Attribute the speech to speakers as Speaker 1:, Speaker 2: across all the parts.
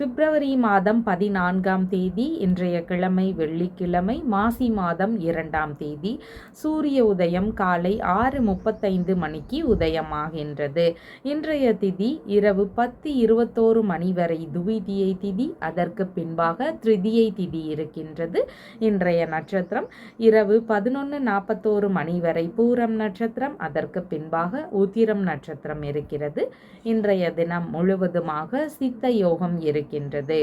Speaker 1: பிப்ரவரி மாதம் பதினான்காம் தேதி இன்றைய கிழமை வெள்ளிக்கிழமை மாசி மாதம் இரண்டாம் தேதி சூரிய உதயம் காலை ஆறு முப்பத்தைந்து மணிக்கு உதயமாகின்றது. இன்றைய திதி இரவு பத்து இருபத்தோரு மணி வரை துவிதியை திதி அதற்கு பின்பாக திருதியை திதி இருக்கின்றது. இன்றைய நட்சத்திரம் இரவு பதினொன்று நாற்பத்தோரு மணி வரை பூரம் நட்சத்திரம் அதற்கு பின்பாக உத்திரம் நட்சத்திரம் இருக்கிறது. இன்றைய தினம் முழுவதுமாக சித்த யோகம் இருக்கின்றது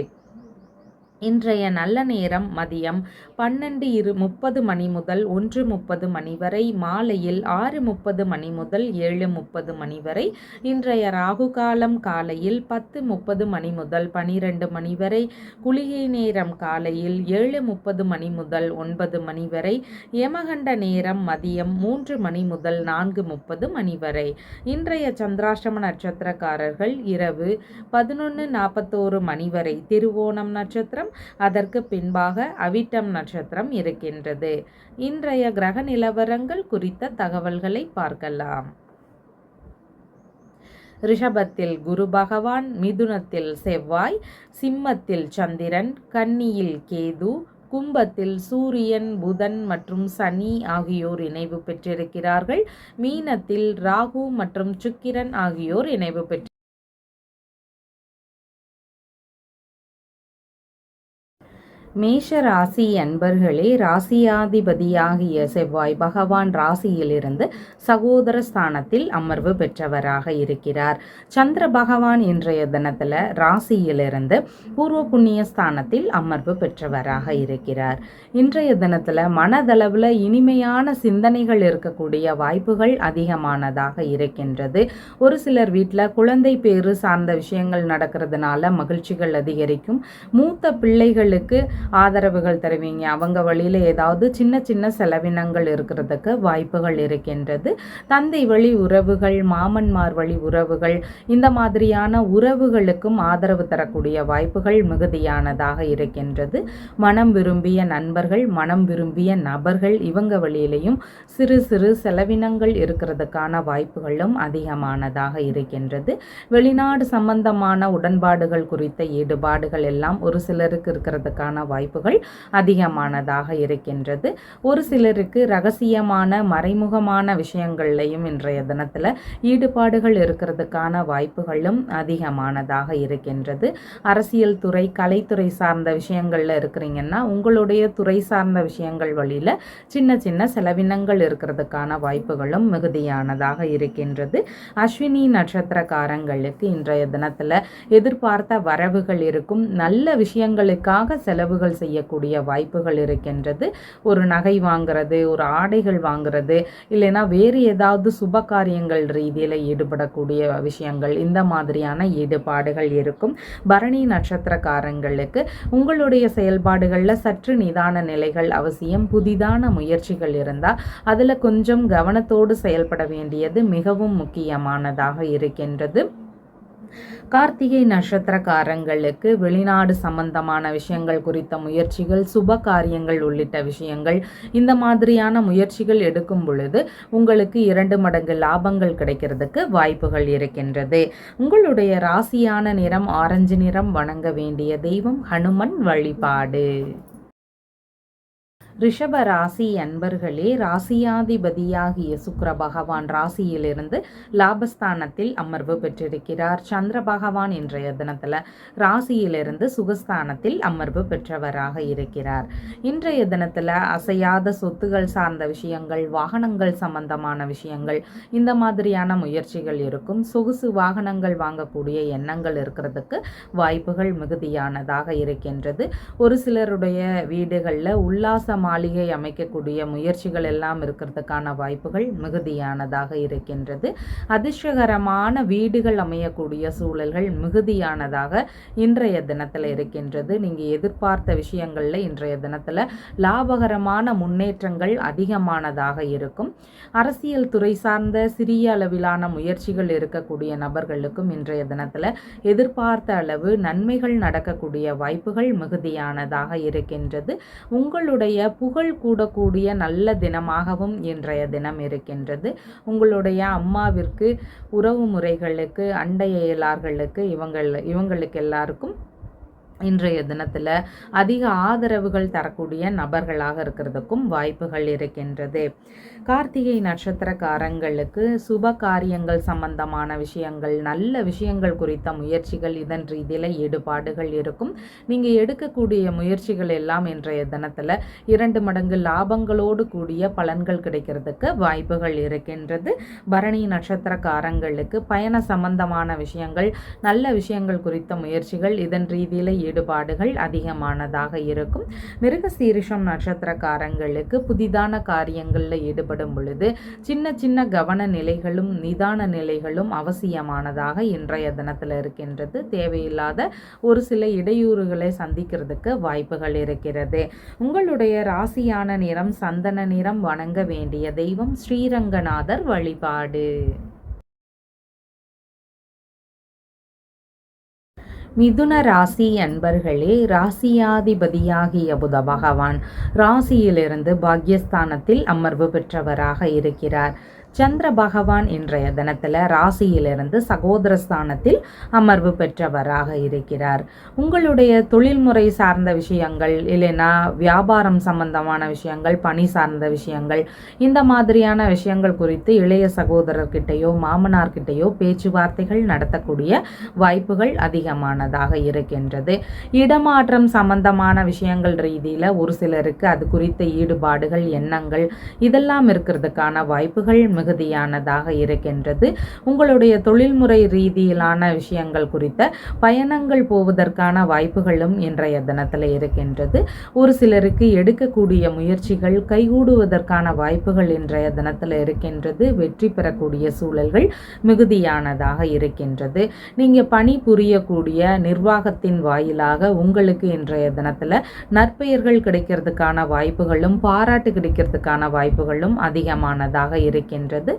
Speaker 1: இன்றைய நல்ல நேரம் மதியம் பன்னெண்டு இரு முப்பது மணி முதல் ஒன்று முப்பது மணி வரை மாலையில் ஆறு முப்பது மணி முதல் ஏழு முப்பது மணி வரை இன்றைய ராகு காலம் காலையில் பத்து முப்பது மணி முதல் பனிரெண்டு மணி வரை குளிகை நேரம் காலையில் ஏழு முப்பது மணி முதல் ஒன்பது மணி வரை யமகண்ட நேரம் மதியம் மூன்று மணி முதல் நான்கு முப்பது மணி வரை. இன்றைய சந்திராஷ்டம நட்சத்திரக்காரர்கள் இரவு பதினொன்று நாற்பத்தோரு மணி வரை திருவோணம் நட்சத்திரம் அதற்கு பின்பாக அவிட்டம் நட்சத்திரம் இருக்கின்றது. இன்றைய கிரக நிலவரங்கள் குறித்த தகவல்களை பார்க்கலாம். ரிஷபத்தில் குரு பகவான் மிதுனத்தில் செவ்வாய் சிம்மத்தில் சந்திரன் கன்னியில் கேது கும்பத்தில் சூரியன் புதன் மற்றும் சனி ஆகியோர் இணைவு பெற்றிருக்கிறார்கள். மீனத்தில் ராகு மற்றும் சுக்கிரன் ஆகியோர் இணைவு பெற்று மேஷ ராசி அன்பர்களே ராசியாதிபதியாகிய செவ்வாய் பகவான் ராசியிலிருந்து சகோதர ஸ்தானத்தில் அமர்வு பெற்றவராக இருக்கிறார். சந்திர பகவான் இன்றைய தினத்தில் ராசியிலிருந்து பூர்வ புண்ணிய ஸ்தானத்தில் அமர்வு பெற்றவராக இருக்கிறார். இன்றைய தினத்தில் மனதளவில் இனிமையான சிந்தனைகள் இருக்கக்கூடிய வாய்ப்புகள் அதிகமானதாக இருக்கின்றது. ஒரு சிலர் வீட்டில் குழந்தை பேறு சார்ந்த விஷயங்கள் நடக்கிறதுனால மகிழ்ச்சிகள் அதிகரிக்கும். மூத்த பிள்ளைகளுக்கு ஆதரவுகள் தருவீங்க. அவங்க வழியில் ஏதாவது சின்ன சின்ன செலவினங்கள் இருக்கிறதுக்கு வாய்ப்புகள் இருக்கின்றது. தந்தை வழி உறவுகள் மாமன்மார் வழி உறவுகள் இந்த மாதிரியான உறவுகளுக்கும் ஆதரவு தரக்கூடிய வாய்ப்புகள் மிகுதியானதாக இருக்கின்றது. மனம் விரும்பிய நண்பர்கள் மனம் விரும்பிய நபர்கள் இவங்க வழியிலையும் சிறு சிறு செலவினங்கள் இருக்கிறதுக்கான வாய்ப்புகளும் அதிகமானதாக இருக்கின்றது. வெளிநாடு சம்பந்தமான உடன்பாடுகள் குறித்த ஈடுபாடுகள் எல்லாம் ஒரு சிலருக்கு இருக்கிறதுக்கான வாய்ப்புகள் அதிகமானதாக இருக்கின்றது. ஒரு சிலருக்கு ரகசியமான மறைமுகமான விஷயங்கள்லையும் இன்றைய தினத்தில் ஈடுபாடுகள் இருக்கிறதுக்கான வாய்ப்புகளும் அதிகமானதாக இருக்கின்றது. அரசியல் துறை கலைத்துறை சார்ந்த விஷயங்களில் இருக்கிறீங்கன்னா உங்களுடைய துறை சார்ந்த விஷயங்கள் வழியில் சின்ன சின்ன செலவினங்கள் இருக்கிறதுக்கான வாய்ப்புகளும் மிகுதியானதாக இருக்கின்றது. அஸ்வினி நட்சத்திரக்காரங்களுக்கு இன்றைய தினத்தில் எதிர்பார்த்த வரவுகள் இருக்கும். நல்ல விஷயங்களுக்காக செலவு செலவுகள் செய்யக்கூடிய வாய்ப்புகள் இருக்கின்றது. ஒரு நகை வாங்குறது ஒரு ஆடைகள் வாங்குறது இல்லைன்னா வேறு ஏதாவது சுப காரியங்கள் ரீதியில் ஈடுபடக்கூடிய விஷயங்கள் இந்த மாதிரியான ஈடுபாடுகள் இருக்கும். பரணி நட்சத்திரக்காரங்களுக்கு உங்களுடைய செயல்பாடுகளில் சற்று நிதான நிலைகள் அவசியம். புதிதான முயற்சிகள் இருந்தால் அதில் கொஞ்சம் கவனத்தோடு செயல்பட வேண்டியது மிகவும் முக்கியமானதாக இருக்கின்றது. கார்த்திகை நட்சத்திரக்காரங்களுக்கு வெளிநாடு சம்பந்தமான விஷயங்கள் குறித்த முயற்சிகள் சுப காரியங்கள் உள்ளிட்ட விஷயங்கள் இந்த மாதிரியான முயற்சிகள் எடுக்கும் பொழுது உங்களுக்கு இரண்டு மடங்கு லாபங்கள் கிடைக்கிறதுக்கு வாய்ப்புகள் இருக்கின்றது. உங்களுடைய ராசியான நிறம் ஆரஞ்சு நிறம் வணங்க வேண்டிய தெய்வம் ஹனுமன் வழிபாடு. ரிஷப ராசி அன்பர்களே ராசியாதிபதியாகிய சுக்கர பகவான் ராசியிலிருந்து லாபஸ்தானத்தில் அமர்வு பெற்றிருக்கிறார். சந்திர பகவான் இன்றைய தினத்தில் ராசியிலிருந்து சுகஸ்தானத்தில் அமர்வு பெற்றவராக இருக்கிறார். இன்றைய தினத்தில் அசையாத சொத்துகள் சார்ந்த விஷயங்கள் வாகனங்கள் சம்பந்தமான விஷயங்கள் இந்த மாதிரியான முயற்சிகள் இருக்கும். சொகுசு வாகனங்கள் வாங்கக்கூடிய எண்ணங்கள் இருக்கிறதுக்கு வாய்ப்புகள் மிகுதியானதாக இருக்கின்றது. ஒரு சிலருடைய வீடுகளில் உல்லாசமாக மாளிகை அமைக்கக்கூடிய முயற்சிகள் எல்லாம் இருக்கிறதுக்கான வாய்ப்புகள் மிகுதியானதாக இருக்கின்றது. அதிர்ஷ்டகரமான வீடுகள் அமையக்கூடிய சூழல்கள் மிகுதியானதாக இன்றைய தினத்தில் இருக்கின்றது. நீங்கள் எதிர்பார்த்த விஷயங்களில் இன்றைய தினத்தில் லாபகரமான முன்னேற்றங்கள் அதிகமானதாக இருக்கும். அரசியல் துறை சார்ந்த சிறிய அளவிலான முயற்சிகள் இருக்கக்கூடிய நபர்களுக்கும் இன்றைய தினத்தில் எதிர்பார்த்த அளவு நன்மைகள் நடக்கக்கூடிய வாய்ப்புகள் மிகுதியானதாக இருக்கின்றது. உங்களுடைய புகழ் கூடக்கூடிய நல்ல தினமாகவும் இன்றைய தினம் இருக்கின்றது. உங்களுடைய அம்மாவிற்கு உறவு முறைகளுக்கு அண்டை இயலார்களுக்கு இவங்கள் இவங்களுக்கு எல்லாருக்கும் இன்றைய தினத்தில் அதிக ஆதரவுகள் தரக்கூடிய நபர்களாக இருக்கிறதுக்கும் வாய்ப்புகள் இருக்கின்றது. கார்த்திகை நட்சத்திரக்காரங்களுக்கு சுப காரியங்கள் சம்பந்தமான விஷயங்கள் நல்ல விஷயங்கள் குறித்த முயற்சிகள் இதன் ரீதியில் ஈடுபாடுகள் இருக்கும். நீங்கள் எடுக்கக்கூடிய முயற்சிகள் எல்லாம் இன்றைய தினத்தில் இரண்டு மடங்கு லாபங்களோடு கூடிய பலன்கள் கிடைக்கிறதுக்கு வாய்ப்புகள் இருக்கின்றது. பரணி நட்சத்திரக்காரங்களுக்கு பயண சம்பந்தமான விஷயங்கள் நல்ல விஷயங்கள் குறித்த முயற்சிகள் இதன் ரீதியில் ஈடுபாடுகள் அதிகமானதாக இருக்கும். மிருக சீரிஷம் நட்சத்திரக்காரங்களுக்கு புதிதான காரியங்களில் ஈடுபடும் பொழுது சின்ன சின்ன கவன நிலைகளும் நிதான நிலைகளும் அவசியமானதாக இன்றைய தினத்தில் இருக்கின்றது. தேவையில்லாத ஒரு சில இடையூறுகளை சந்திக்கிறதுக்கு வாய்ப்புகள் இருக்கிறது. உங்களுடைய ராசியான நிறம் சந்தன நிறம் வணங்க வேண்டிய தெய்வம் ஸ்ரீரங்கநாதர் வழிபாடு. மிதுன ராசி அன்பர்களே ராசியாதிபதியாகிய புத பகவான் ராசியிலிருந்து பாக்யஸ்தானத்தில் அமர்வு பெற்றவராக இருக்கிறார். சந்திர பகவான் இன்றைய தினத்தில் ராசியிலிருந்து சகோதரஸ்தானத்தில் அமர்வு பெற்றவராக இருக்கிறார். உங்களுடைய தொழில்முறை சார்ந்த விஷயங்கள் இல்லைன்னா வியாபாரம் சம்பந்தமான விஷயங்கள் பணி சார்ந்த விஷயங்கள் இந்த மாதிரியான விஷயங்கள் குறித்து இளைய சகோதரர்கிட்டையோ மாமனார்கிட்டையோ பேச்சுவார்த்தைகள் நடத்தக்கூடிய வாய்ப்புகள் அதிகமானதாக இருக்கின்றது. இடமாற்றம் சம்பந்தமான விஷயங்கள் ரீதியில் ஒரு சிலருக்கு அது குறித்த ஈடுபாடுகள் எண்ணங்கள் இதெல்லாம் இருக்கிறதுக்கான வாய்ப்புகள் மிக மிகுதியானதாக இருக்கின்றது. உங்களுடைய தொழில்முறை ரீதியிலான விஷயங்கள் குறித்த பயணங்கள் போவதற்கான வாய்ப்புகளும் இன்றைய தினத்தில் இருக்கின்றது. ஒரு சிலருக்கு எடுக்கக்கூடிய முயற்சிகள் கைகூடுவதற்கான வாய்ப்புகள் இன்றைய தினத்தில் இருக்கின்றது. வெற்றி பெறக்கூடிய சூழல்கள் மிகுதியானதாக இருக்கின்றது. நீங்கள் பணி புரியக்கூடிய நிர்வாகத்தின் வாயிலாக உங்களுக்கு இன்றைய தினத்தில் நற்பெயர்கள் கிடைக்கிறதுக்கான வாய்ப்புகளும் பாராட்டு கிடைக்கிறதுக்கான வாய்ப்புகளும் அதிகமானதாக இருக்கின்றது. இருக்கின்றது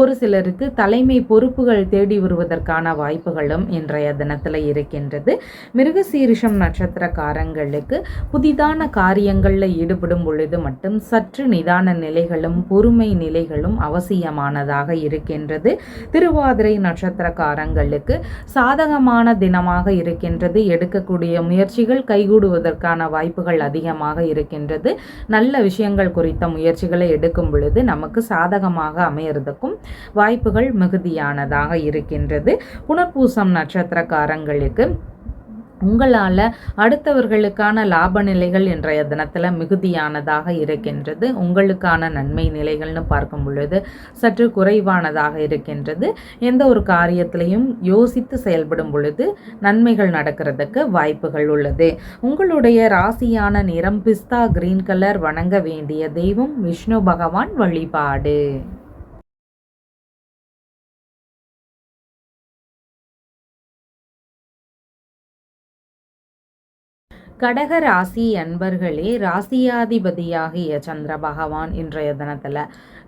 Speaker 1: ஒரு சிலருக்கு தலைமை பொறுப்புகள் தேடி வருவதற்கான வாய்ப்புகளும் இன்றைய தினத்தில் இருக்கின்றது. மிருகசீரிஷம் நட்சத்திரக்காரங்களுக்கு புதிதான காரியங்களில் ஈடுபடும் பொழுது மட்டும் சற்று நிதான நிலைகளும் பொறுமை நிலைகளும் அவசியமானதாக இருக்கின்றது. திருவாதிரை நட்சத்திரக்காரங்களுக்கு சாதகமான தினமாக இருக்கின்றது. எடுக்கக்கூடிய முயற்சிகள் கைகூடுவதற்கான வாய்ப்புகள் அதிகமாக இருக்கின்றது. நல்ல விஷயங்கள் குறித்த முயற்சிகளை எடுக்கும் பொழுது நமக்கு சாதகமாக அமை அமையறதுக்கும் வாய்ப்புகள் மிகுதியானதாக இருக்கின்றது. புனர்பூசம் நட்சத்திரக்காரங்களுக்கு உங்களால் அடுத்தவர்களுக்கான லாப நிலைகள் இன்றைய தினத்தில் மிகுதியானதாக இருக்கின்றது. உங்களுக்கான நன்மை நிலைகள்னு பார்க்கும் பொழுது சற்று குறைவானதாக இருக்கின்றது. எந்த ஒரு காரியத்திலையும் யோசித்து செயல்படும் பொழுது நன்மைகள் நடக்கிறதுக்கு வாய்ப்புகள் உள்ளது. உங்களுடைய ராசியான நிறம் பிஸ்தா கிரீன் கலர் வணங்க வேண்டிய தெய்வம் விஷ்ணு பகவான் வழிபாடு. கடக ராசி அன்பர்களே ராசியாதிபதியாகிய சந்திர பகவான் இன்றைய தினத்தில்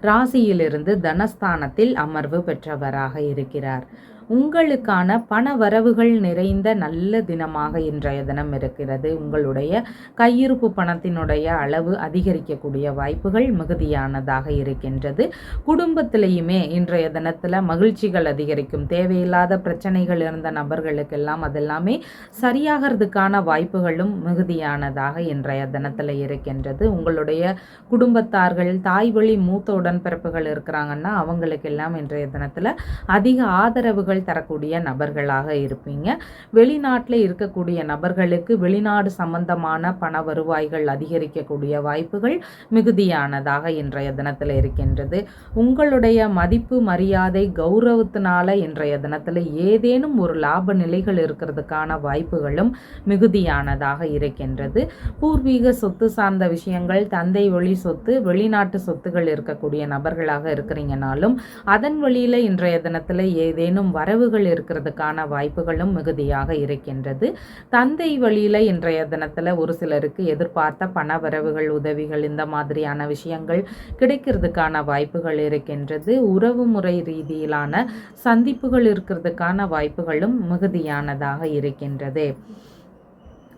Speaker 1: ராசியிலிருந்து தனஸ்தானத்தில் அமர்வு பெற்றவராக இருக்கிறார். உங்களுக்கான பண வரவுகள் நிறைந்த நல்ல தினமாக இன்றைய தினம் இருக்கிறது. உங்களுடைய கையிருப்பு பணத்தினுடைய அளவு அதிகரிக்கக்கூடிய வாய்ப்புகள் மிகுதியானதாக இருக்கின்றது. குடும்பத்திலையுமே இன்றைய தினத்தில் மகிழ்ச்சிகள் அதிகரிக்கும். தேவையில்லாத பிரச்சனைகள் இருந்த நபர்களுக்கெல்லாம் அதெல்லாமே சரியாகிறதுக்கான வாய்ப்புகளும் மிகுதியானதாக இன்றைய தினத்தில் இருக்கின்றது. உங்களுடைய குடும்பத்தார்கள் தாய் வழி மூத்த உடன்பிறப்புகள் இருக்கிறாங்கன்னா அவங்களுக்கெல்லாம் இன்றைய தினத்தில் அதிக ஆதரவுகள் தகவல் தரக்கூடிய நபர்களாக இருப்பீங்க. வெளிநாட்டில் இருக்கக்கூடிய நபர்களுக்கு வெளிநாடு சம்பந்தமான பண வருவாய்கள் அதிகரிக்கக்கூடிய வாய்ப்புகள் மிகுதியானதாக இன்றைய தினத்தில் இருக்கின்றது. உங்களுடைய மதிப்பு மரியாதை கௌரவத்தினால இன்றைய தினத்தில் ஏதேனும் ஒரு லாப நிலைகள் இருக்கிறதுக்கான வாய்ப்புகளும் மிகுதியானதாக இருக்கின்றது. பூர்வீக சொத்து சார்ந்த விஷயங்கள் தந்தை வழி சொத்து வெளிநாட்டு சொத்துகள் இருக்கக்கூடிய நபர்களாக இருக்கிறீங்கனாலும் அதன் வழியில் இன்றைய தினத்தில் ஏதேனும் வரவுகள் இருக்கிறதுக்கான வாய்ப்புகளும் மிகுதியாக இருக்கின்றது. தந்தை வழியில் இன்றைய தினத்தில் ஒரு சிலருக்கு எதிர்பார்த்த பண வரவுகள் உதவிகள் இந்த மாதிரியான விஷயங்கள் கிடைக்கிறதுக்கான வாய்ப்புகள் இருக்கின்றது. உறவு முறை ரீதியிலான சந்திப்புகள் இருக்கிறதுக்கான வாய்ப்புகளும் மிகுதியானதாக இருக்கின்றது.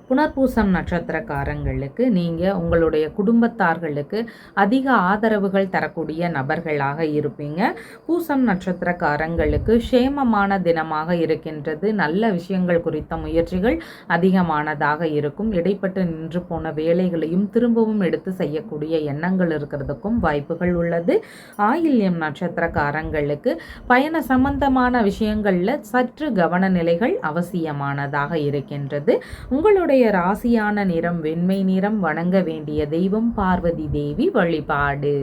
Speaker 1: புனர்பூசம் நட்சத்திரக்காரங்களுக்கு நீங்கள் உங்களுடைய குடும்பத்தார்களுக்கு அதிக ஆதரவுகள் தரக்கூடிய நபர்களாக இருப்பீங்க. பூசம் நட்சத்திரக்காரங்களுக்கு சேமமான தினமாக இருக்கின்றது. நல்ல விஷயங்கள் குறித்த முயற்சிகள் அதிகமானதாக இருக்கும். இடைப்பட்டு நின்று போன வேலைகளையும் திரும்பவும் எடுத்து செய்யக்கூடிய எண்ணங்கள் இருக்கிறதுக்கும் வாய்ப்புகள் உள்ளது. ஆயில்யம் நட்சத்திரக்காரங்களுக்கு பயண சம்பந்தமான விஷயங்களில் சற்று கவன நிலைகள் அவசியமானதாக இருக்கின்றது. உங்களுடைய உங்களுடைய ராசியான நிறம் வெண்மை நிறம் வணங்க வேண்டிய தெய்வம் பார்வதி தேவி வழிபாடு.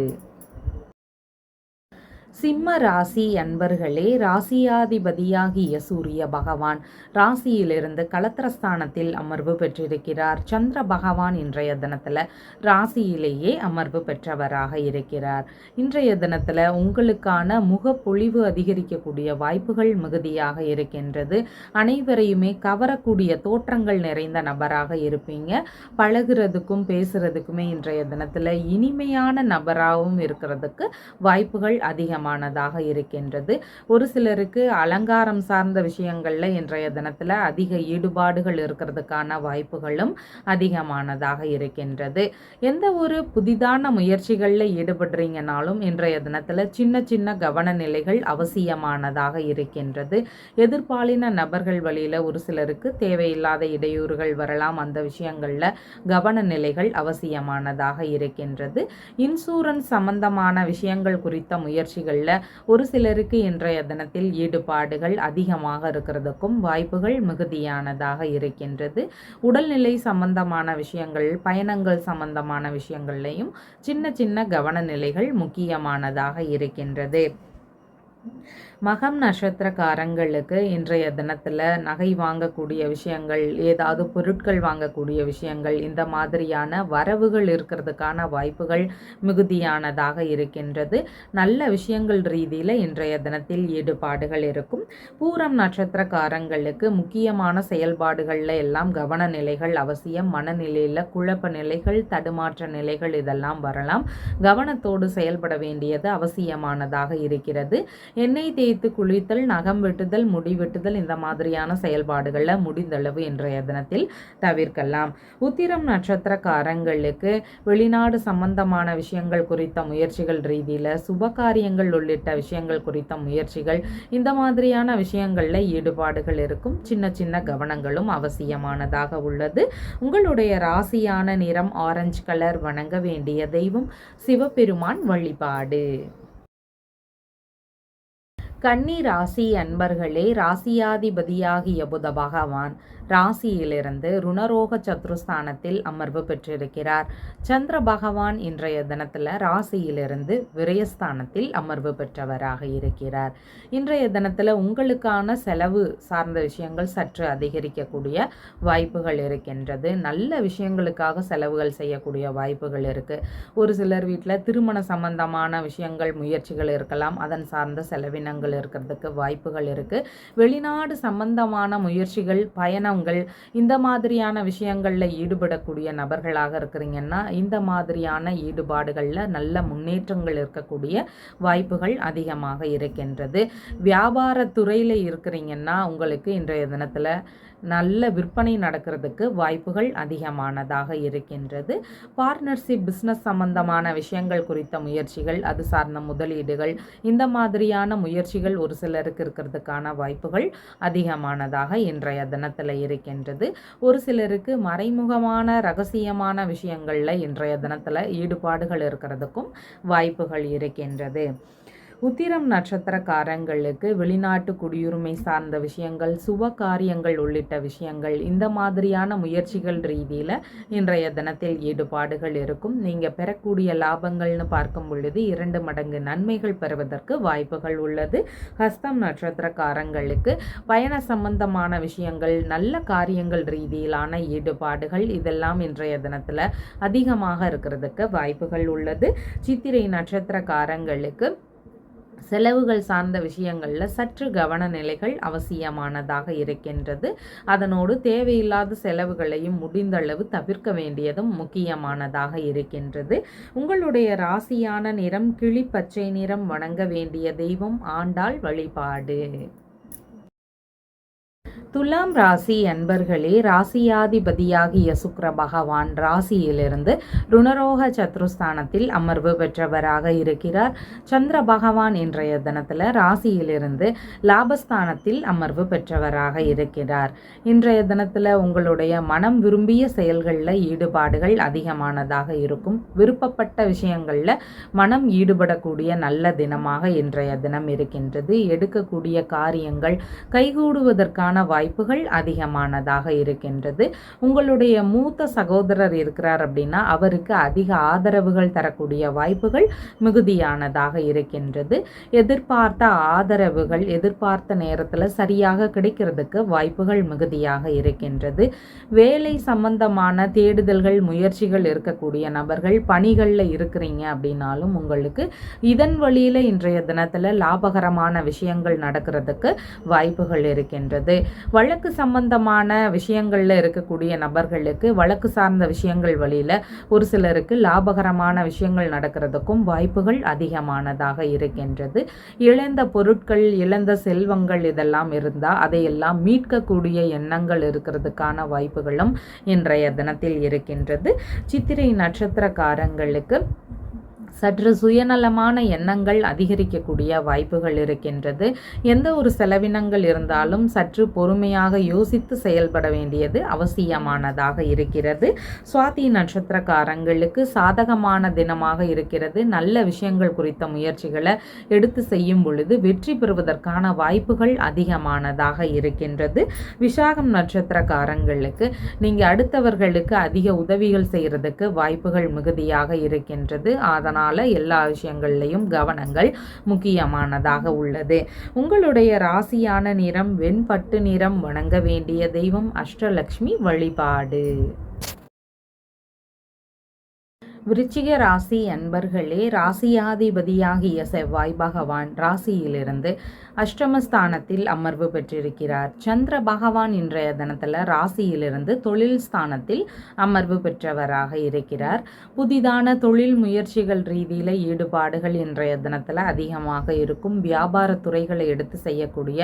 Speaker 1: சிம்ம ராசி அன்பர்களே ராசியாதிபதியாகிய சூரிய பகவான் ராசியிலிருந்து கலத்திரஸ்தானத்தில் அமர்வு பெற்றிருக்கிறார். சந்திர பகவான் இன்றைய தினத்தில் ராசியிலேயே அமர்வு பெற்றவராக இருக்கிறார். இன்றைய தினத்தில் உங்களுக்கான முகப்பொழிவு அதிகரிக்கக்கூடிய வாய்ப்புகள் மிகுதியாக இருக்கின்றது. அனைவரையுமே கவரக்கூடிய தோற்றங்கள் நிறைந்த நபராக இருப்பீங்க. பழகிறதுக்கும் பேசுறதுக்குமே இன்றைய தினத்தில் இனிமையான நபராகவும் இருக்கிறதுக்கு வாய்ப்புகள் அதிகமாக அதிகமானதாக இருக்கின்றது. ஒரு சிலருக்கு அலங்காரம் சார்ந்த விஷயங்களில் இன்றைய தினத்தில் அதிக ஈடுபாடுகள் இருக்கிறதுக்கான வாய்ப்புகளும் அதிகமானதாக இருக்கின்றது. எந்த ஒரு புதிதான முயற்சிகளில் ஈடுபடுறீங்கனாலும் இன்றைய தினத்தில் சின்ன சின்ன கவன நிலைகள் அவசியமானதாக இருக்கின்றது. எதிர்பாலின நபர்கள் வழியில் ஒரு சிலருக்கு தேவையில்லாத இடையூறுகள் வரலாம். அந்த விஷயங்களில் கவன நிலைகள் அவசியமானதாக இருக்கின்றது. இன்சூரன்ஸ் சம்பந்தமான விஷயங்கள் குறித்த முயற்சிகள் விஷயங்களில் ஒரு சிலருக்கு இன்றைய தினத்தில் ஈடுபாடுகள் அதிகமாக இருக்கிறதுக்கும் வாய்ப்புகள் மிகுதியானதாக இருக்கின்றது. உடல்நிலை சம்பந்தமான விஷயங்கள் பயணங்கள் சம்பந்தமான விஷயங்கள்லையும் சின்ன சின்ன கவனநிலைகள் முக்கியமானதாக இருக்கின்றது. மகம் நட்சத்திரக்காரங்களுக்கு இன்றைய தினத்தில் நகை வாங்கக்கூடிய விஷயங்கள் ஏதாவது பொருட்கள் வாங்கக்கூடிய விஷயங்கள் இந்த மாதிரியான வரவுகள் இருக்கிறதுக்கான வாய்ப்புகள் மிகுதியானதாக இருக்கின்றது. நல்ல விஷயங்கள் ரீதியில் இன்றைய தினத்தில் ஈடுபாடுகள் இருக்கும். பூரம் நட்சத்திரக்காரங்களுக்கு முக்கியமான செயல்பாடுகளில் எல்லாம் கவன நிலைகள் அவசியம். மனநிலையில் குழப்ப நிலைகள் தடுமாற்ற நிலைகள் இதெல்லாம் வரலாம். கவனத்தோடு செயல்பட வேண்டியது அவசியமானதாக இருக்கிறது. எண்ணெய் தேய்த்து குளித்தல் நகம் வெட்டுதல் முடி வெட்டுதல் இந்த மாதிரியான செயல்பாடுகளில் முடிந்தளவு இன்றைய தினத்தில் தவிர்க்கலாம். உத்திரம் நட்சத்திரக்காரங்களுக்கு வெளிநாடு சம்பந்தமான விஷயங்கள் குறித்த முயற்சிகள் ரீதியில் சுபகாரியங்கள் உள்ளிட்ட விஷயங்கள் குறித்த முயற்சிகள் இந்த மாதிரியான விஷயங்களில் ஈடுபாடுகள் இருக்கும். சின்ன சின்ன கவனங்களும் அவசியமானதாக உள்ளது. உங்களுடைய ராசியான நிறம் ஆரஞ்சு கலர் வணங்க வேண்டிய தெய்வம் சிவபெருமான் வழிபாடு. கன்னி ராசி அன்பர்களே ராசியாதிபதியாகிய புத பகவான் ராசியிலிருந்து ருணரோக சத்ருஸ்தானத்தில் அமர்வு பெற்றிருக்கிறார். சந்திர பகவான் இன்றைய தினத்தில் ராசியிலிருந்து விரயஸ்தானத்தில் அமர்வு பெற்றவராக இருக்கிறார். இன்றைய தினத்தில் உங்களுக்கான செலவு சார்ந்த விஷயங்கள் சற்று அதிகரிக்கக்கூடிய வாய்ப்புகள் இருக்கின்றது. நல்ல விஷயங்களுக்காக செலவுகள் செய்யக்கூடிய வாய்ப்புகள் இருக்குது ஒரு சிலர் வீட்டில் திருமண சம்பந்தமான விஷயங்கள் முயற்சிகள் இருக்கலாம். அதன் சார்ந்த செலவினங்கள் இருக்கிறதுக்கு வாய்ப்புகள் இருக்குது வெளிநாடு சம்பந்தமான முயற்சிகள் பயணம் பயணங்கள் இந்த மாதிரியான விஷயங்களில் ஈடுபடக்கூடிய நபர்களாக இருக்கிறீங்கன்னா இந்த மாதிரியான ஈடுபாடுகளில் நல்ல முன்னேற்றங்கள் இருக்கக்கூடிய வாய்ப்புகள் அதிகமாக இருக்கின்றது. வியாபாரத்துறையில் இருக்கிறீங்கன்னா உங்களுக்கு இன்றைய தினத்தில் நல்ல விற்பனை நடக்கிறதுக்கு வாய்ப்புகள் அதிகமானதாக இருக்கின்றது. பார்ட்னர்ஷிப் பிஸ்னஸ் சம்பந்தமான விஷயங்கள் குறித்த முயற்சிகள் அது சார்ந்த முதலீடுகள் இந்த மாதிரியான முயற்சிகள் ஒரு சிலருக்கு இருக்கிறதுக்கான வாய்ப்புகள் அதிகமானதாக இன்றைய தினத்தில் இருக்கின்றது. ஒரு சிலருக்கு மறைமுகமான ரகசியமான விஷயங்களில் இன்றைய தினத்தில் ஈடுபாடுகள் இருக்கிறதுக்கும் வாய்ப்புகள் இருக்கின்றது. உத்திரம் நட்சத்திரக்காரங்களுக்கு வெளிநாட்டு குடியுரிமை சார்ந்த விஷயங்கள் சுப காரியங்கள் உள்ளிட்ட விஷயங்கள் இந்த மாதிரியான முயற்சிகள் ரீதியில் இன்றைய தினத்தில் ஈடுபாடுகள் இருக்கும். நீங்கள் பெறக்கூடிய லாபங்கள்னு பார்க்கும் பொழுது இரண்டு மடங்கு நன்மைகள் பெறுவதற்கு வாய்ப்புகள் உள்ளது. ஹஸ்தம் நட்சத்திரக்காரங்களுக்கு பயண சம்பந்தமான விஷயங்கள் நல்ல காரியங்கள் ரீதியிலான ஈடுபாடுகள் இதெல்லாம் இன்றைய தினத்தில் அதிகமாக இருக்கிறதுக்கு வாய்ப்புகள் உள்ளது. சித்திரை நட்சத்திரக்காரங்களுக்கு செலவுகள் சார்ந்த விஷயங்களில் சற்று கவன நிலைகள் அவசியமானதாக இருக்கின்றது. அதனோடு தேவையில்லாத செலவுகளையும் முடிந்தளவு தவிர்க்க வேண்டியதும் முக்கியமானதாக இருக்கின்றது. உங்களுடைய ராசியான நிறம் கிளி பச்சை நிறம் வணங்க வேண்டிய தெய்வம் ஆண்டாள் வழிபாடு. துலாம் ராசி அன்பர்களே ராசியாதிபதியாகிய சுக்கர பகவான் ராசியிலிருந்து ருணரோக சத்ருஸ்தானத்தில் அமர்வு பெற்றவராக இருக்கிறார். சந்திர பகவான் இன்றைய தினத்தில் ராசியிலிருந்து லாபஸ்தானத்தில் அமர்வு பெற்றவராக இருக்கிறார். இன்றைய தினத்தில் உங்களுடைய மனம் விரும்பிய செயல்களில் ஈடுபாடுகள் அதிகமானதாக இருக்கும். விருப்பப்பட்ட விஷயங்களில் மனம் ஈடுபடக்கூடிய நல்ல தினமாக இன்றைய தினம் இருக்கின்றது. எடுக்கக்கூடிய காரியங்கள் கைகூடுவதற்கான வாய்ப்பு வாய்ப்புகள் அதிகமானதாக இருக்கின்றது. உங்களுடைய மூத்த சகோதரர் இருக்கிறார் அப்படின்னா அவருக்கு அதிக ஆதரவுகள் தரக்கூடிய வாய்ப்புகள் மிகுதியானதாக இருக்கின்றது. எதிர்பார்த்த ஆதரவுகள் எதிர்பார்த்த நேரத்தில் சரியாக கிடைக்கிறதுக்கு வாய்ப்புகள் மிகுதியாக இருக்கின்றது. வேலை சம்பந்தமான தேடுதல்கள் முயற்சிகள் இருக்கக்கூடிய நபர்கள் பணிகளில் இருக்கிறீங்க அப்படின்னாலும் உங்களுக்கு இதன் வழியில் இன்றைய தினத்தில் லாபகரமான விஷயங்கள் நடக்கிறதுக்கு வாய்ப்புகள் இருக்கின்றது. வழக்கு சம்பந்தமான விஷயங்களில் இருக்கக்கூடிய நபர்களுக்கு வழக்கு சார்ந்த விஷயங்கள் வழியில் ஒரு சிலருக்கு லாபகரமான விஷயங்கள் நடக்கிறதுக்கும் வாய்ப்புகள் அதிகமானதாக இருக்கின்றது. இழந்த பொருட்கள் இழந்த செல்வங்கள் இதெல்லாம் இருந்தால் அதையெல்லாம் மீட்கக்கூடிய எண்ணங்கள் இருக்கிறதுக்கான வாய்ப்புகளும் இன்றைய தினத்தில் இருக்கின்றது. சித்திரை நட்சத்திரக்காரங்களுக்கு சற்று சுயநலமான எண்ணங்கள் அதிகரிக்கக்கூடிய வாய்ப்புகள் இருக்கின்றது. எந்த ஒரு செலவினங்கள் இருந்தாலும் சற்று பொறுமையாக யோசித்து செயல்பட வேண்டியது அவசியமானதாக இருக்கிறது. சுவாதி நட்சத்திரக்காரங்களுக்கு சாதகமான தினமாக இருக்கிறது. நல்ல விஷயங்கள் குறித்த முயற்சிகளை எடுத்து செய்யும் பொழுது வெற்றி பெறுவதற்கான வாய்ப்புகள் அதிகமானதாக இருக்கின்றது. விசாகம் நட்சத்திரக்காரங்களுக்கு நீங்கள் அடுத்தவர்களுக்கு அதிக உதவிகள் செய்கிறதுக்கு வாய்ப்புகள் மிகுதியாக இருக்கின்றது. அதனால் அதனால் எல்லா விஷயங்கள்லையும் கவனங்கள் முக்கியமானதாக உள்ளது. உங்களுடைய ராசியான நிறம் வெண்பட்டு நிறம் வணங்க வேண்டிய தெய்வம் அஷ்டலக்ஷ்மி வழிபாடு. விருச்சிக ராசி அன்பர்களே ராசியாதிபதியாகிய செவ்வாய் பகவான் ராசியிலிருந்து அஷ்டமஸ்தானத்தில் அமர்வு பெற்றிருக்கிறார். சந்திர பகவான் இன்றைய தினத்தில் ராசியிலிருந்து தொழில் ஸ்தானத்தில் அமர்வு பெற்றவராக இருக்கிறார். புதிதான தொழில் முயற்சிகள் ரீதியில் ஈடுபாடுகள் இன்றைய தினத்தில் அதிகமாக இருக்கும். வியாபார துறைகளை எடுத்து செய்யக்கூடிய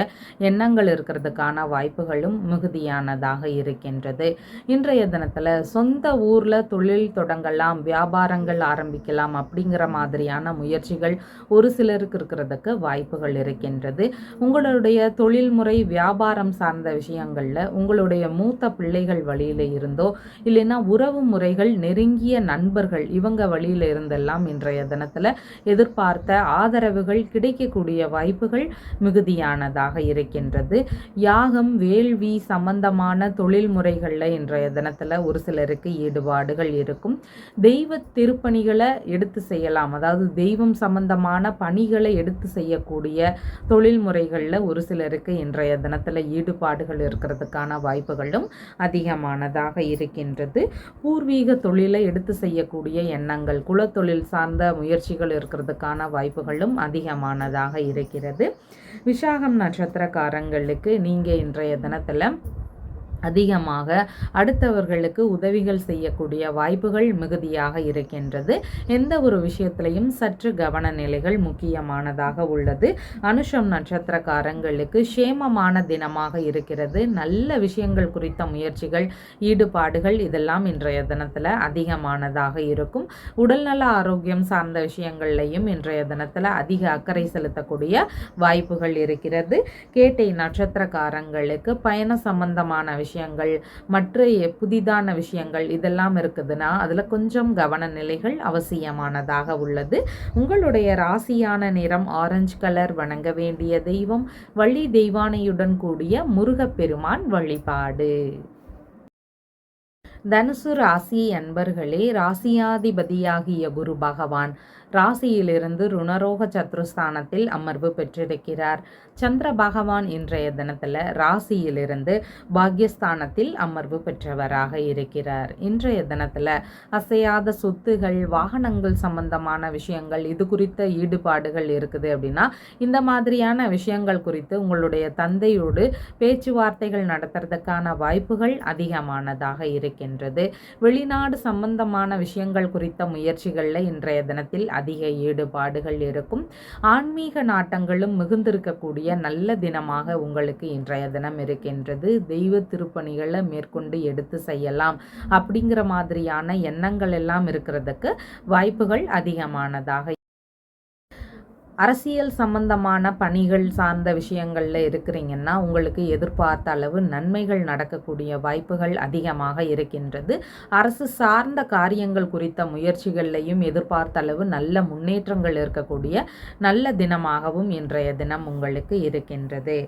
Speaker 1: எண்ணங்கள் இருக்கிறதுக்கான வாய்ப்புகளும் மிகுதியானதாக இருக்கின்றது. இன்றைய தினத்தில் சொந்த ஊரில் தொழில் தொடங்கலாம் வியாபாரங்கள் ஆரம்பிக்கலாம் அப்படிங்கிற மாதிரியான முயற்சிகள் ஒரு சிலருக்கு இருக்கிறதுக்கு வாய்ப்புகள் இருக்கின்றது. உங்களுடைய தொழில்முறை வியாபாரம் சார்ந்த விஷயங்களில் உங்களுடைய மூத்த பிள்ளைகள் வழியில் இருந்தோ இல்லைன்னா உறவு முறைகள் நெருங்கிய நண்பர்கள் இவங்க வழியில் இருந்தெல்லாம் இன்றைய தினத்தில் எதிர்பார்த்த ஆதரவுகள் கிடைக்கக்கூடிய வாய்ப்புகள் மிகுதியானதாக இருக்கின்றது. யாகம் வேள்வி சம்பந்தமான தொழில் முறைகளில் இன்றைய தினத்தில் ஒரு சிலருக்கு ஈடுபாடுகள் இருக்கும். தெய்வ திருப்பணிகளை எடுத்து செய்யலாம். அதாவது தெய்வம் சம்பந்தமான பணிகளை எடுத்து செய்யக்கூடிய தொழில் முறைகளில் ஒரு சிலருக்கு இன்றைய தினத்தில் ஈடுபாடுகள் இருக்கிறதுக்கான வாய்ப்புகளும் அதிகமானதாக இருக்கின்றது. பூர்வீக தொழிலை எடுத்து செய்யக்கூடிய எண்ணங்கள் குலத்தொழில் சார்ந்த முயற்சிகள் இருக்கிறதுக்கான வாய்ப்புகளும் அதிகமானதாக இருக்கிறது. விசாகம் நட்சத்திரக்காரங்களுக்கு நீங்கள் இன்றைய தினத்தில் அதிகமாக அடுத்தவர்களுக்கு உதவிகள் செய்யக்கூடிய வாய்ப்புகள் மிகுதியாக இருக்கின்றது. எந்த ஒரு விஷயத்திலையும் சற்று கவன நிலைகள் முக்கியமானதாக உள்ளது. அனுஷம் நட்சத்திரக்காரங்களுக்கு சேமமான தினமாக இருக்கிறது. நல்ல விஷயங்கள் குறித்த முயற்சிகள் ஈடுபாடுகள் இதெல்லாம் இன்றைய தினத்தில் அதிகமானதாக இருக்கும். உடல்நல ஆரோக்கியம் சார்ந்த விஷயங்கள்லையும் இன்றைய தினத்தில் அதிக அக்கறை செலுத்தக்கூடிய வாய்ப்புகள் இருக்கிறது. கேட்டை நட்சத்திரக்காரங்களுக்கு பயண சம்பந்தமான விஷயம் விஷயங்கள் மற்ற புதிதான விஷயங்கள் இதெல்லாம் இருக்குதுன்னா அதில் கொஞ்சம் கவன நிலைகள் அவசியமானதாக உள்ளது. உங்களுடைய ராசியான நிறம் ஆரஞ்சு கலர் வணங்க வேண்டிய தெய்வம் வள்ளி தெய்வானையுடன் கூடிய முருகப்பெருமான் வழிபாடு. தனுசு ராசி அன்பர்களே ராசியாதிபதியாகிய குரு பகவான் ராசியிலிருந்து ருணரோக சத்ருஸ்தானத்தில் அமர்வு பெற்றிருக்கிறார். சந்திர பகவான் இன்றைய தினத்தில் ராசியிலிருந்து பாக்யஸ்தானத்தில் அமர்வு பெற்றவராக இருக்கிறார். இன்றைய தினத்தில் அசையாத சொத்துகள் வாகனங்கள் சம்பந்தமான விஷயங்கள் இது குறித்த ஈடுபாடுகள் இருக்குது அப்படின்னா இந்த மாதிரியான விஷயங்கள் குறித்து உங்களுடைய தந்தையோடு பேச்சுவார்த்தைகள் நடத்துறதுக்கான வாய்ப்புகள் அதிகமானதாக இருக்கின்றது. வெளிநாடு சம்பந்தமான விஷயங்கள் குறித்த முயற்சிகளில் இன்றைய தினத்தில் அதிக ஈடுபாடுகள் இருக்கும். ஆன்மீக நாட்டங்களும் மிகுந்திருக்கக்கூடிய நல்ல தினமாக உங்களுக்கு இன்றைய தினம் இருக்கின்றது. தெய்வ திருப்பணிகளை மேற்கொண்டு எடுத்து செய்யலாம். அப்படிங்கிற மாதிரியான எண்ணங்கள் எல்லாம் இருக்கிறதுக்கு வாய்ப்புகள் அதிகமானதாக அரசியல் சம்பந்தமான பணிகள் சார்ந்த விஷயங்களில் இருக்கிறீங்கன்னா உங்களுக்கு எதிர்பார்த்த அளவு நன்மைகள் நடக்கக்கூடிய வாய்ப்புகள் அதிகமாக இருக்கின்றது. அரசு சார்ந்த காரியங்கள் குறித்த முயற்சிகள்லையும் எதிர்பார்த்த அளவு நல்ல முன்னேற்றங்கள் இருக்கக்கூடிய நல்ல தினமாகவும் இன்றைய தினம் உங்களுக்கு இருக்கின்றது.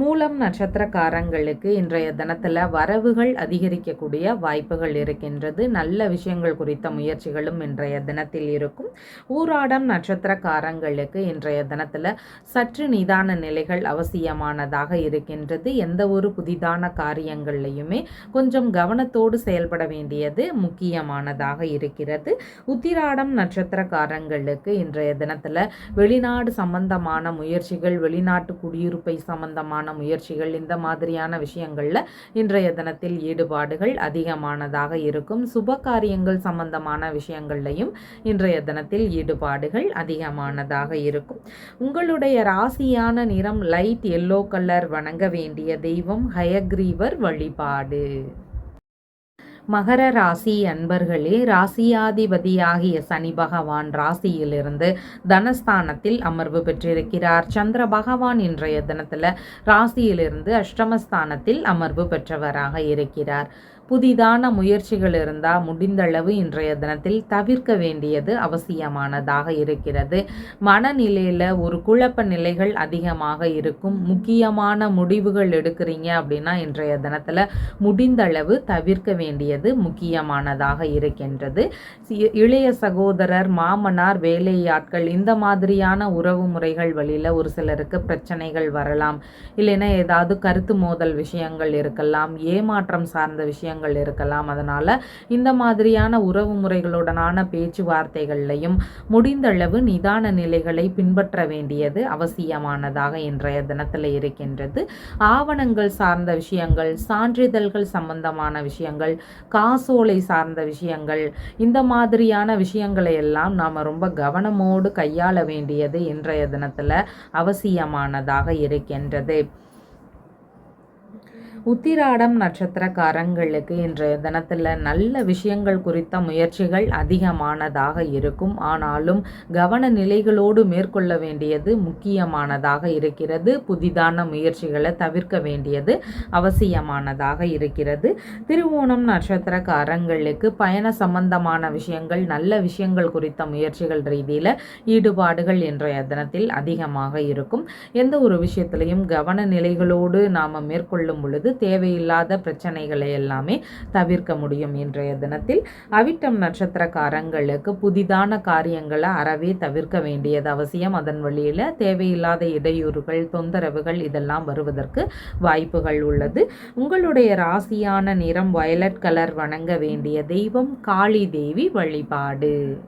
Speaker 1: மூலம் நட்சத்திரக்காரங்களுக்கு இன்றைய தினத்தில் வரவுகள் அதிகரிக்கக்கூடிய வாய்ப்புகள் இருக்கின்றது. நல்ல விஷயங்கள் குறித்த முயற்சிகளும் இன்றைய தினத்தில் இருக்கும். ஊராடம் நட்சத்திரக்காரங்களுக்கு இன்றைய தினத்தில் சற்று நிதான நிலைகள் அவசியமானதாக இருக்கின்றது. எந்த ஒரு புதிதான காரியங்கள்லையுமே கொஞ்சம் கவனத்தோடு செயல்பட வேண்டியது முக்கியமானதாக இருக்கிறது. உத்திராடம் நட்சத்திரக்காரங்களுக்கு இன்றைய தினத்தில் வெளிநாடு சம்பந்தமான முயற்சிகள் வெளிநாட்டு குடியிருப்பை சம்பந்தமான முயற்சிகள் இந்த மாதிரியான விஷயங்களில் இன்றைய தினத்தில் ஈடுபாடுகள் அதிகமானதாக இருக்கும். சுப காரியங்கள் சம்பந்தமான விஷயங்கள்லையும் இன்றைய தினத்தில் ஈடுபாடுகள் அதிகமானதாக இருக்கும். உங்களுடைய ராசியான நிறம் லைட் எல்லோ கலர் வணங்க வேண்டிய தெய்வம் ஹயக்ரீவர் வழிபாடு. மகர ராசி அன்பர்களே ராசியாதிபதியாகிய சனி பகவான் ராசியிலிருந்து தனஸ்தானத்தில் அமர்வு பெற்றிருக்கிறார். சந்திர பகவான் இன்றைய தினத்தில் ராசியிலிருந்து அஷ்டமஸ்தானத்தில் அமர்வு பெற்றவராக இருக்கிறார். புதிதான முயற்சிகள் இருந்தால் முடிந்தளவு இன்றைய தினத்தில் தவிர்க்க வேண்டியது அவசியமானதாக இருக்கிறது. மனநிலையில் ஒரு குழப்ப நிலைகள் அதிகமாக இருக்கும். முக்கியமான முடிவுகள் எடுக்கிறீங்க அப்படின்னா இன்றைய தினத்தில் முடிந்தளவு தவிர்க்க வேண்டியது முக்கியமானதாக இருக்கின்றது. இளைய சகோதரர் மாமனார் வேலையாட்கள் இந்த மாதிரியான உறவு முறைகள் வழியில் ஒரு சிலருக்கு பிரச்சனைகள் வரலாம். இல்லைன்னா ஏதாவது கருத்து மோதல் விஷயங்கள் இருக்கலாம். ஏமாற்றம் சார்ந்த விஷயங்கள் இருக்கலாம். அதனால் இந்த மாதிரியான உறவு முறைகளுடனான பேச்சுவார்த்தைகள்லையும் முடிந்தளவு நிதான நிலைகளை பின்பற்ற வேண்டியது அவசியமானதாக இன்றைய தினத்தில் இருக்கின்றது. ஆவணங்கள் சார்ந்த விஷயங்கள் சான்றிதழ்கள் சம்பந்தமான விஷயங்கள் காசோலை சார்ந்த விஷயங்கள் இந்த மாதிரியான விஷயங்களை எல்லாம் நாம் ரொம்ப கவனமோடு கையாள வேண்டியது இன்றைய தினத்தில் அவசியமானதாக இருக்கின்றது. உத்திராடம் நட்சத்திரக்காரங்களுக்கு இன்றைய தினத்தில் நல்ல விஷயங்கள் குறித்த முயற்சிகள் அதிகமானதாக இருக்கும். ஆனாலும் கவன நிலைகளோடு மேற்கொள்ள வேண்டியது முக்கியமானதாக இருக்கிறது. புதிதான முயற்சிகளை தவிர்க்க வேண்டியது அவசியமானதாக இருக்கிறது. திருவோணம் நட்சத்திரக்காரங்களுக்கு பயண சம்பந்தமான விஷயங்கள் நல்ல விஷயங்கள் குறித்த முயற்சிகள் ரீதியில் ஈடுபாடுகள் இன்றைய தினத்தில் அதிகமாக இருக்கும். எந்த ஒரு விஷயத்திலையும் கவன நிலைகளோடு நாம் மேற்கொள்ளும் பொழுது தேவையில்லாத பிரச்சனைகளை எல்லாமே தவிர்க்க முடியும் இன்றைய தினத்தில். அவிட்டம் நட்சத்திரக்காரங்களுக்கு புதிதான காரியங்களை அறவே தவிர்க்க வேண்டியது அவசியம். அதன் வழியில் தேவையில்லாத இடையூறுகள் தொந்தரவுகள் இதெல்லாம் வருவதற்கு வாய்ப்புகள் உள்ளது. உங்களுடைய ராசியான நிறம் வயலட் கலர் வணங்க வேண்டிய தெய்வம் காளி தேவி வழிபாடு.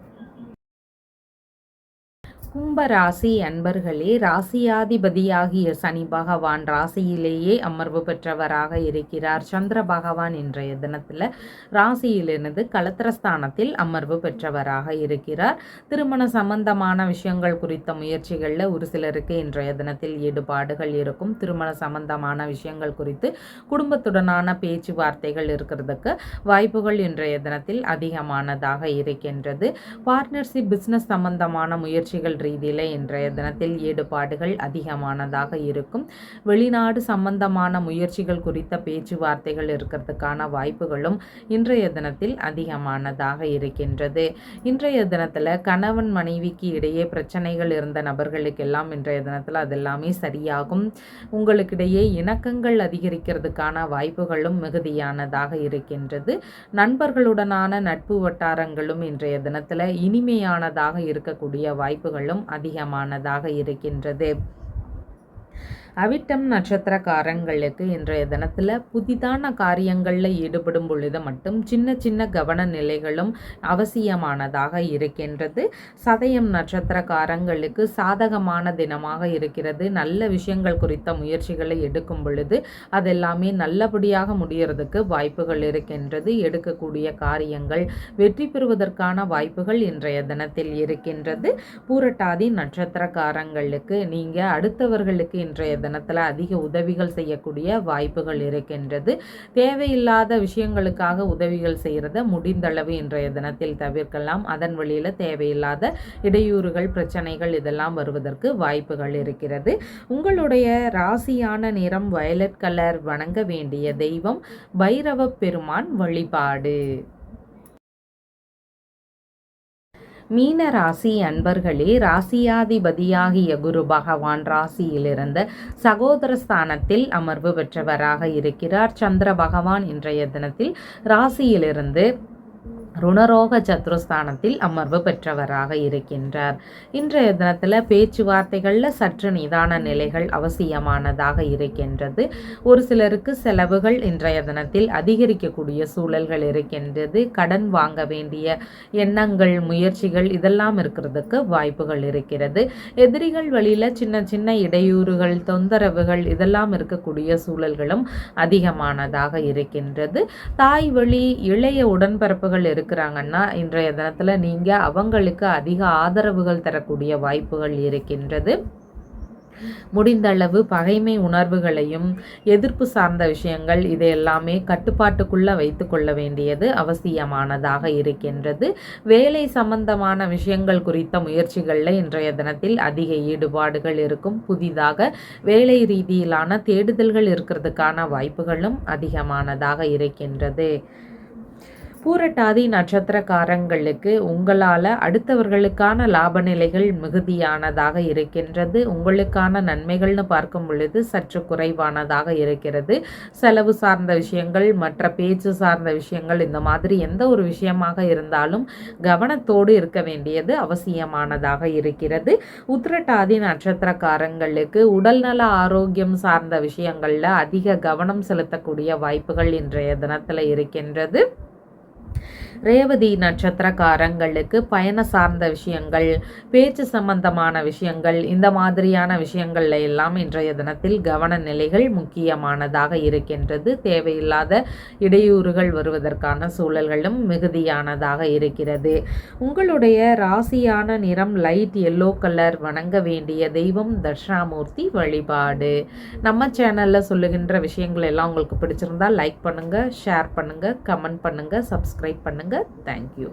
Speaker 1: கும்பராசி அன்பர்களே ராசியாதிபதியாகிய சனி பகவான் ராசியிலேயே அமர்வு பெற்றவராக இருக்கிறார். சந்திர பகவான் இன்றைய தினத்தில் ராசியிலிருந்து கலத்திரஸ்தானத்தில் அமர்வு பெற்றவராக இருக்கிறார். திருமண சம்பந்தமான விஷயங்கள் குறித்த முயற்சிகளில் ஒரு சிலருக்கு இன்றைய தினத்தில் ஈடுபாடுகள் இருக்கும். திருமண சம்பந்தமான விஷயங்கள் குறித்து குடும்பத்துடனான பேச்சுவார்த்தைகள் இருக்கிறதுக்கு வாய்ப்புகள் இன்றைய தினத்தில் அதிகமானதாக இருக்கின்றது. பார்ட்னர்ஷிப் பிஸ்னஸ் சம்பந்தமான முயற்சிகள் ரீதியில் இன்றைய தினத்தில் ஈடுபாடுகள் அதிகமானதாக இருக்கும். வெளிநாடு சம்பந்தமான முயற்சிகள் குறித்த பேச்சுவார்த்தைகள் இருக்கிறதுக்கான வாய்ப்புகளும் இன்றைய தினத்தில் அதிகமானதாக இருக்கின்றது. இன்றைய தினத்தில் கணவன் மனைவிக்கு இடையே பிரச்சனைகள் இருந்த நபர்களுக்கெல்லாம் இன்றைய தினத்தில் அதெல்லாமே சரியாகும். உங்களுக்கிடையே இணக்கங்கள் அதிகரிக்கிறதுக்கான வாய்ப்புகளும் மிகுதியானதாக இருக்கின்றது. நண்பர்களுடனான நட்பு வட்டாரங்களும் இன்றைய தினத்தில் இனிமையானதாக இருக்கக்கூடிய வாய்ப்புகளும் அதிகமானதாக இருக்கின்றது. அவிட்டம் நட்சத்திரக்காரங்களுக்கு இன்றைய தினத்தில் புதிதான காரியங்களில் ஈடுபடும் பொழுது மட்டும் சின்ன சின்ன கவன நிலைகளும் அவசியமானதாக இருக்கின்றது. சதயம் நட்சத்திரக்காரங்களுக்கு சாதகமான தினமாக இருக்கிறது. நல்ல விஷயங்கள் குறித்த முயற்சிகளை எடுக்கும் பொழுது அதெல்லாமே நல்லபடியாக முடிகிறதுக்கு வாய்ப்புகள் இருக்கின்றது. எடுக்கக்கூடிய காரியங்கள் வெற்றி பெறுவதற்கான வாய்ப்புகள் இன்றைய தினத்தில் இருக்கின்றது. பூரட்டாதி நட்சத்திரக்காரங்களுக்கு நீங்கள் அடுத்தவர்களுக்கு இன்றைய தினத்தில் அதிக உதவிகள் செய்யக்கூடிய வாய்ப்புகள் இருக்கின்றது. தேவையில்லாத விஷயங்களுக்காக உதவிகள் செய்கிறத முடிந்தளவு இன்றைய தினத்தில் தவிர்க்கலாம். அதன் வழியில் தேவையில்லாத இடையூறுகள் பிரச்சனைகள் இதெல்லாம் வருவதற்கு வாய்ப்புகள் இருக்கிறது. உங்களுடைய ராசியான நிறம் வயலட் கலர் வணங்க வேண்டிய தெய்வம் பைரவ பெருமான் வழிபாடு. மீன ராசி அன்பர்களே ராசியாதிபதியாகிய குரு பகவான் ராசியிலிருந்து சகோதர ஸ்தானத்தில் அமர்வு பெற்றவராக இருக்கிறார். சந்திர பகவான் இன்றைய தினத்தில் ராசியிலிருந்து ருணரோக சத்ருஸ்தானத்தில் அமர்வு பெற்றவராக இருக்கின்றார். இன்றைய தினத்தில் பேச்சுவார்த்தைகளில் சற்று நிதான நிலைகள் அவசியமானதாக இருக்கின்றது. ஒரு சிலருக்கு செலவுகள் இன்றைய தினத்தில் அதிகரிக்கக்கூடிய சூழல்கள் இருக்கின்றது. கடன் வாங்க வேண்டிய எண்ணங்கள் முயற்சிகள் இதெல்லாம் இருக்கிறதுக்கு வாய்ப்புகள் இருக்கிறது. எதிரிகள் வழியில் சின்ன சின்ன இடையூறுகள் தொந்தரவுகள் இதெல்லாம் இருக்கக்கூடிய சூழல்களும் அதிகமானதாக இருக்கின்றது. தாய் வழி இளைய உடன்பிறப்புகள் இருக்கு இருக்கிறாங்கன்னா இன்றைய தினத்தில் நீங்கள் அவங்களுக்கு அதிக ஆதரவுகள் தரக்கூடிய வாய்ப்புகள் இருக்கின்றது. முடிந்தளவு பகைமை உணர்வுகளையும் எதிர்ப்பு சார்ந்த விஷயங்கள் இது எல்லாமே கட்டுப்பாட்டுக்குள்ள வைத்து கொள்ள வேண்டியது அவசியமானதாக இருக்கின்றது. வேலை சம்பந்தமான விஷயங்கள் குறித்த முயற்சிகளில் இன்றைய தினத்தில் அதிக ஈடுபாடுகள் இருக்கும். புதிதாக வேலை ரீதியிலான தேடுதல்கள் இருக்கிறதுக்கான வாய்ப்புகளும் அதிகமானதாக இருக்கின்றது. பூரட்டாதி நட்சத்திரக்காரங்களுக்கு உங்களால் அடுத்தவர்களுக்கான லாப நிலைகள் மிகுதியானதாக இருக்கின்றது. உங்களுக்கான நன்மைகள்னு பார்க்கும் பொழுது சற்று குறைவானதாக இருக்கிறது. செலவு சார்ந்த விஷயங்கள் மற்ற பேச்சு சார்ந்த விஷயங்கள் இந்த மாதிரி எந்த ஒரு விஷயமாக இருந்தாலும் கவனத்தோடு இருக்க வேண்டியது அவசியமானதாக இருக்கிறது. உத்திரட்டாதி நட்சத்திரக்காரங்களுக்கு உடல்நல ஆரோக்கியம் சார்ந்த விஷயங்களில் அதிக கவனம் செலுத்தக்கூடிய வாய்ப்புகள் இன்றைய தினத்தில் இருக்கின்றது. ரேவதி நட்சத்திரக்காரங்களுக்கு பயண சார்ந்த விஷயங்கள் பேச்சு சம்பந்தமான விஷயங்கள் இந்த மாதிரியான விஷயங்கள்ல எல்லாம் இன்றைய தினத்தில் கவன நிலைகள் முக்கியமானதாக இருக்கின்றது. தேவையில்லாத இடையூறுகள் வருவதற்கான சூழல்களும் மிகுதியானதாக இருக்கிறது. உங்களுடைய ராசியான நிறம் லைட் எல்லோ கலர் வணங்க வேண்டிய தெய்வம் தட்சிணாமூர்த்தி வழிபாடு. நம்ம சேனலில் சொல்லுகின்ற விஷயங்கள் எல்லாம் உங்களுக்கு பிடிச்சிருந்தா லைக் பண்ணுங்கள் ஷேர் பண்ணுங்கள் கமெண்ட் பண்ணுங்கள் சப்ஸ்கிரைப் பண்ணுங்கள் பண்ணுங்கள் தேங்க்யூ